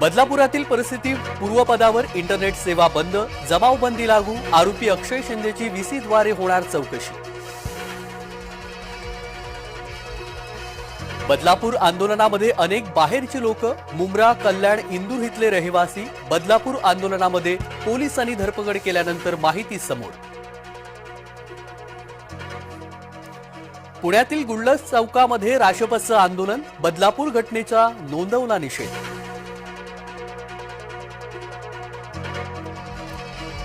बदलापुरातील परिस्थिती पूर्वपदावर इंटरनेट सेवा बंद जमावबंदी लागू आरोपी अक्षय शिंदेची व्हीसीद्वारे होणार चौकशी. बदलापूर आंदोलनामध्ये अनेक बाहेरची लोक मुंब्रा कल्याण इंदूर इथले रहिवासी बदलापूर आंदोलनामध्ये पोलिसांनी धरपकड केल्यानंतर माहिती समोर. पुण्यातील गुल्लस चौकामध्ये राशपचं आंदोलन बदलापूर घटनेचा नोंदवला निषेध.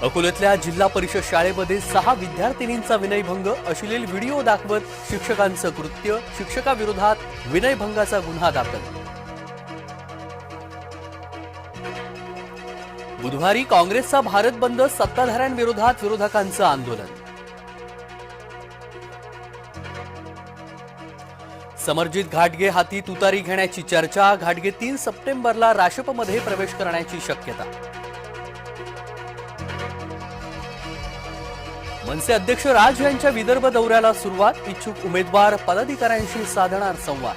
अकोल्यातल्या जिल्हा परिषद शाळेमध्ये सहा विद्यार्थिनींचा विनयभंग अश्लील व्हिडिओ दाखवत शिक्षकांचं कृत्य शिक्षकाविरोधात विनयभंगाचा गुन्हा दाखल. बुधवारी काँग्रेसचा भारत बंद सत्ताधाऱ्यांविरोधात विरोधकांचं आंदोलन. समरजित घाटगे हाती तुतारी घेण्याची चर्चा घाटगे तीन सप्टेंबरला राष्ट्रपमध्ये प्रवेश करण्याची शक्यता. मनसे अध्यक्ष राज यांच्या विदर्भ दौऱ्याला सुरुवात. इच्छुक उमेदवार पदाधिकाऱ्यांशी साधणार संवाद.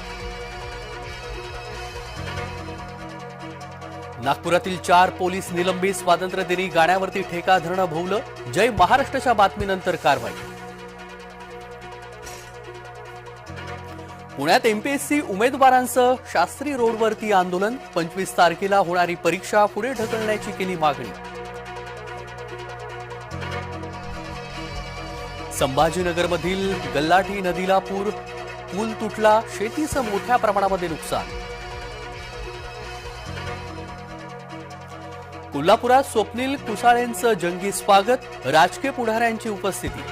नागपुरातील चार पोलीस निलंबित. स्वातंत्र्यदिनी गाण्यावरती ठेका धरणं भोवलं. जय महाराष्ट्राच्या बातमीनंतर कारवाई. पुण्यात एमपीएससी उमेदवारांचं शास्त्री रोडवरती आंदोलन. पंचवीस तारखेला होणारी परीक्षा पुढे ढकलण्याची केली मागणी. संभाजीनगरमधील गल्लाठी नदीला पूर पूल तुटला शेतीचं मोठ्या प्रमाणामध्ये नुकसान. कोल्हापुरात स्वप्नील कुसाळेंचं जंगी स्वागत राजकीय पुढाऱ्यांची उपस्थिती.